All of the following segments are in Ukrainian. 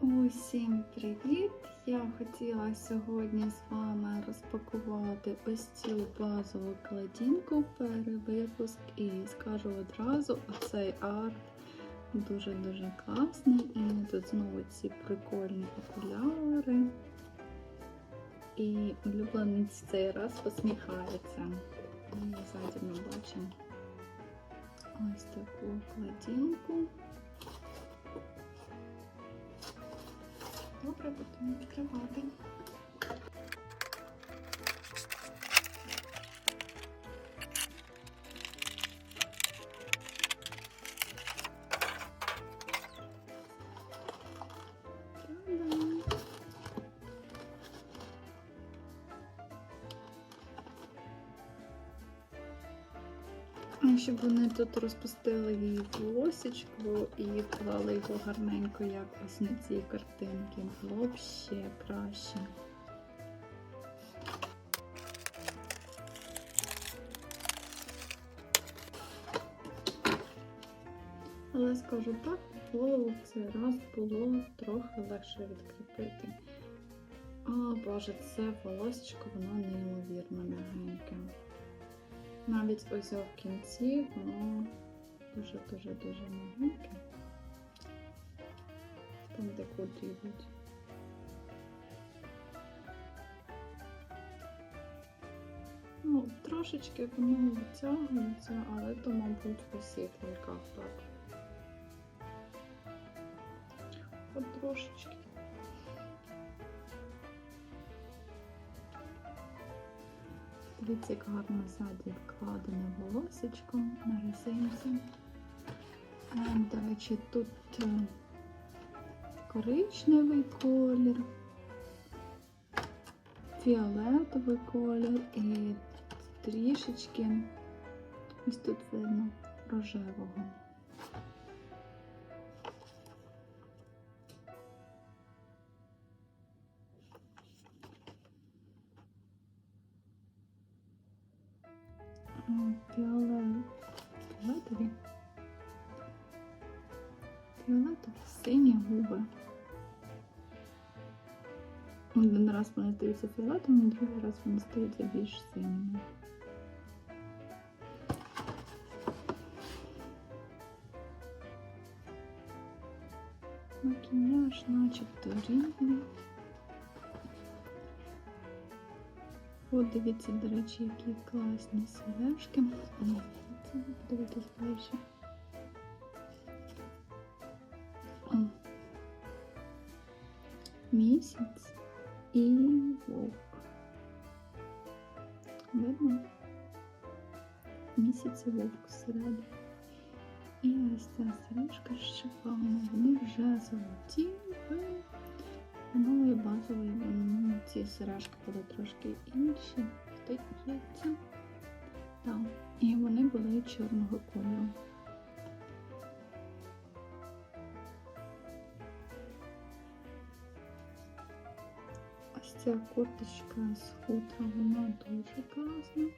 Усім привіт! Я хотіла сьогодні з вами розпакувати ось цю базову кладінку перевипуск і скажу одразу, оцей арт дуже-дуже класний. І тут знову ці прикольні окуляри. І улюбленець цей раз посміхається. Ми бачимо ось таку кладінку. Добре, будемо відкривати. Щоб вони тут розпустили її волосечко і вклали його гарненько, як ось на цій картинці. Було б ще краще. Але скажу так, голову в цей раз було трохи легше відкріпити. О боже, це волосечко, воно неймовірно м'ягеньке. Навіть ось в кінці воно дуже-дуже-дуже мягеньке. Там де куди йдуть. Ну, трошечки воно витягується, але то, мабуть, в усіх ліках так. От трошечки. Дивіться, як гарно ззаді вкладене волосечко на резинці. До речі, тут е, коричневий колір, фіолетовий колір і трішечки ось тут видно рожевого. Фіолет... фіолетові. Фіолетові сині губи. Один раз вони здаються фіолетовими, другий раз вони стаються більш синіми. Макіяж начебто рівний. От дивіться, до речі, які класні сережки. Це подивитись ближче. О. Місяць і вовк. Видно? Місяць і вовк всередині. І ось ця сережка з шипами. Вони вже золоті. Нової базової ці сережки були трошки інші, здається. Так, і вони були чорного кольору. Ось ця курточка з хутра, вона дуже класна.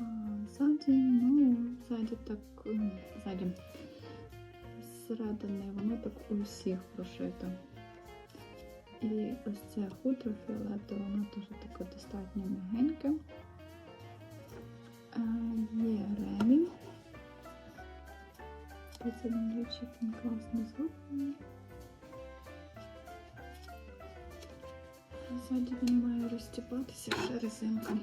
А ззаді, ну, ззаді так, ззаді, зсередини воно так у всіх прошито. І ось це хутро фіолетове, воно теж таке достатньо м'ягеньке. Є ремінь. Це речі, він класно зроблений. Ззаді він має розтіпатися ще резинка.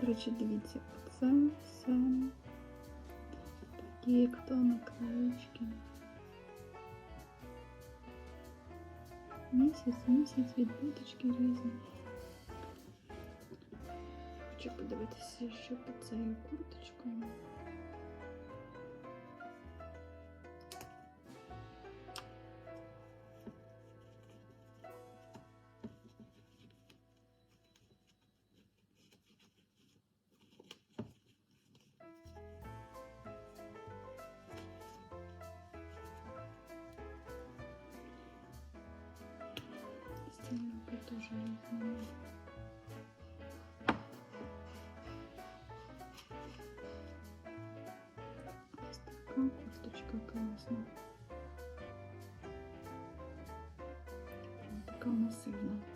До речі, дивіться, це все такі, як то наклеєчки. Місяць, місяць, відбиточки різні. Хочу подивитися, що під цією курточкою. Стінки Ось така курточка класна. Така масивна.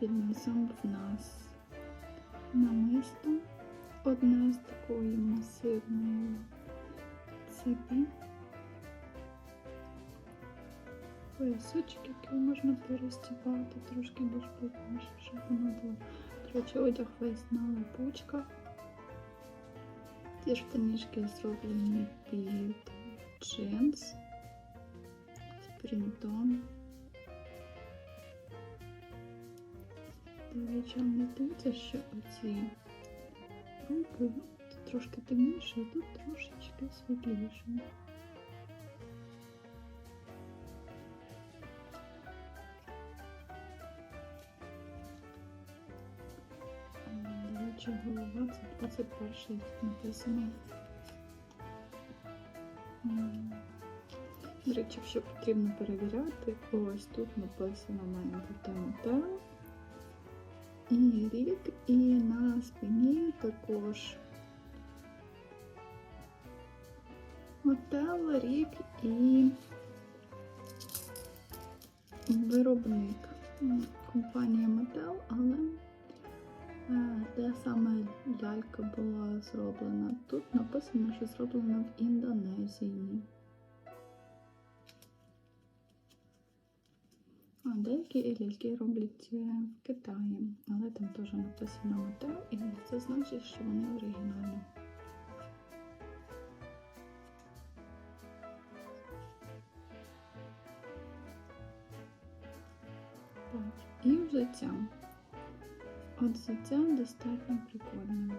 Під низом в нас намисто одне з такої масивної цепі. Поясочок, який можна перестібати трошки більш плотніше, щоб воно було. До речі, одяг весь на липучках. Ті штанішки зроблені під джинс з принтом. Речі, мені здається, що оці руки трошки темніше, а тут трошечки світліше. До речі, голова це 21 написано. До речі, якщо потрібно перевіряти, ось тут написано має бути мотел. І рік, і на спині також мотел, рік і виробник. Ну, Компанія Мотел, але е, де саме лялька була зроблена. Тут написано, що зроблена в Індонезії. А деякі ляльки роблять е, в Китаї, але там теж написано Мотел, і це значить, що вони оригінальні. Так, і взуття. От взуття достатньо прикольне.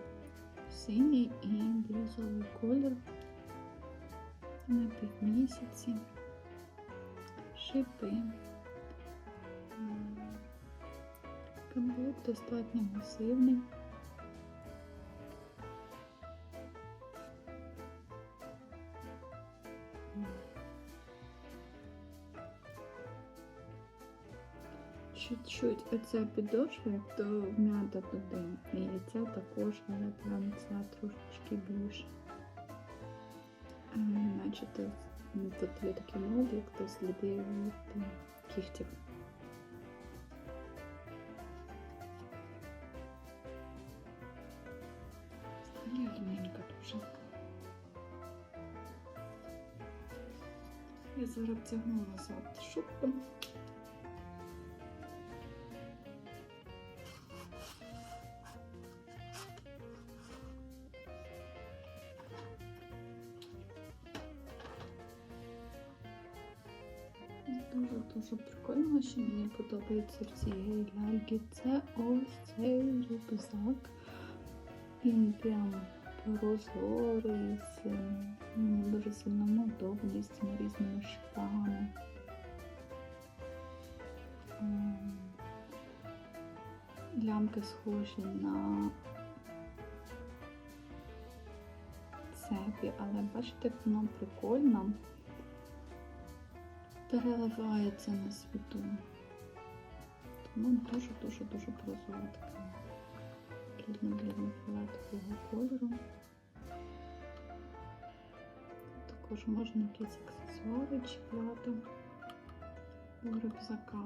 Синій і бірюзовий колір на півмісяці, шипи. Каблук достатньо масивний. М. Чуть-чуть оця підошва, як то вм'ята туди. І ця також, але прям ця трошечки більше. Е, Наче то ну, тут є такий молд, як то сліди від е, кігтів. Я зараз втягну назад шубку. Дуже-дуже прикольно, що мені подобається цієї ляльки. Це ось цей рюкзак. Він прям з ну, дуже сильно удобний, з цими різними шипами. Ем, Лямки схожі на цепі, але бачите, воно прикольно переливається на світу. Тому дуже-дуже-дуже прозоро таке блідно-блідно фіолетового кольору. Також можна якісь аксесуари чіпляти у рюкзака.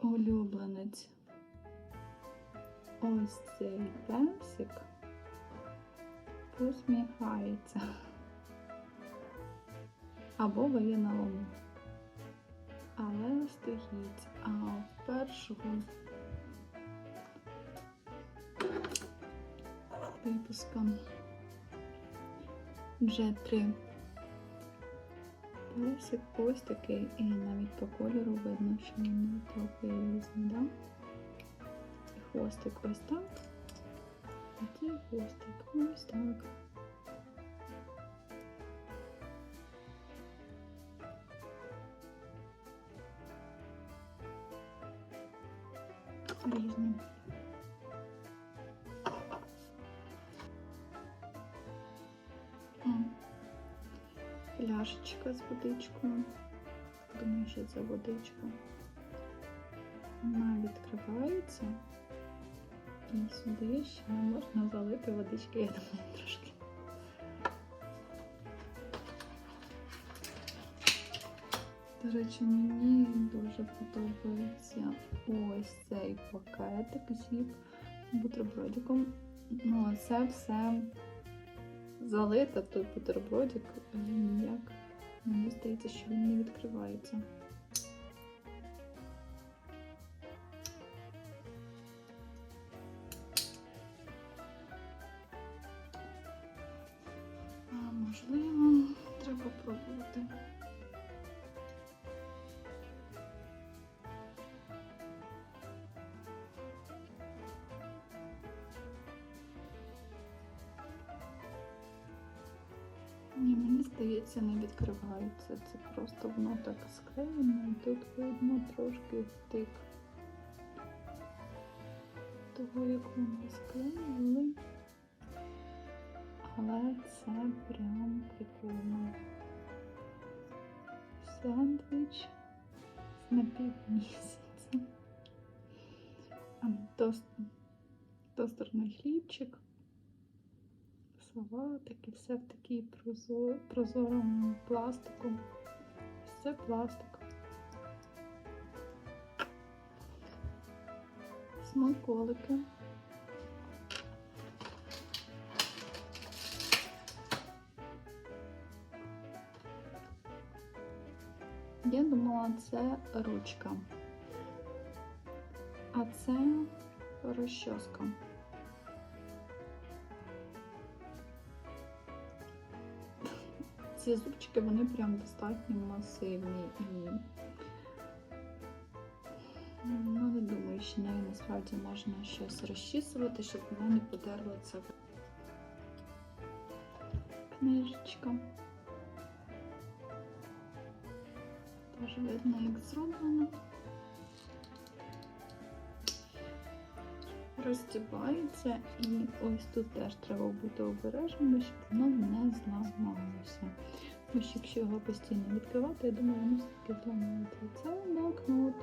Улюбленець. Ось цей песик посміхається. Або луну. Але стоїть. А в першого випуска вже три. Песик ось такий, і навіть по кольору видно, що вони трохи різні, да? І хвостик ось так. Це хвостик. Ось так. Різні. Пляшечка з водичкою. Думаю, що це водичка. Вона відкривається. І сюди ще можна залити водички, я думаю, трошки. До речі, мені дуже подобається ось цей пакетик зі бутербродиком. Ну, це все залито, той бутербродик, ніяк. Мені здається, що він не відкривається. Ні, мені здається, не відкривається. Це просто воно так склеєно, і тут видно трошки втик того, як вони склеїли. Але це прям прикольно. Сендвіч з напівмісяця. А, тостерний хлібчик, салатик і все в такій прозор, прозорому пластику. Це пластик. Смаколики. Я думала, це ручка. А це розчоска. Ці зубчики, вони прям достатньо масивні і ну, не думаю, що нею насправді можна щось розчісувати, щоб вона не подерло це книжечка. Теж видно, як зроблено. Розтібається і ось тут теж треба бути обережними, щоб воно не зламалося. Тому що якщо його постійно відкривати, я думаю, воно все-таки зламається. Це блокнот.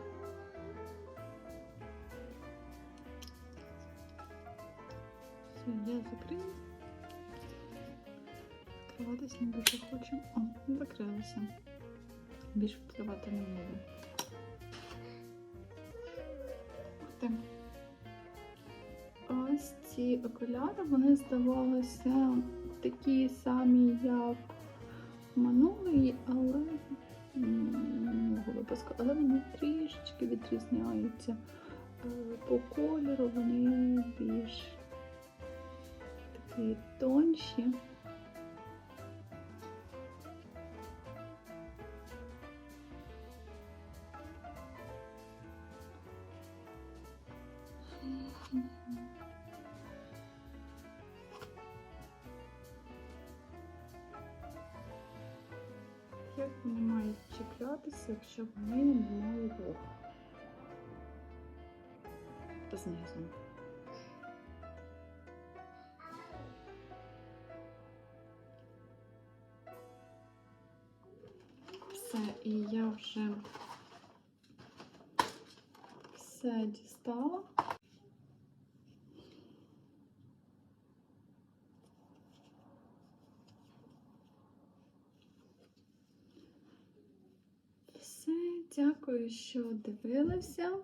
Все, я закрию. Відкриватися не дуже хочу. О, закрилося. Більше відкривати не буду. Ось ці окуляри, вони здавалися такі самі, як минулий, але м, випуску, але вони трішечки відрізняються. Е, По кольору вони більш такі тонші. Як вони мають чіплятися, якщо вони не мають рух? Знизу. Все, і я вже все дістала. Все, що дивилися.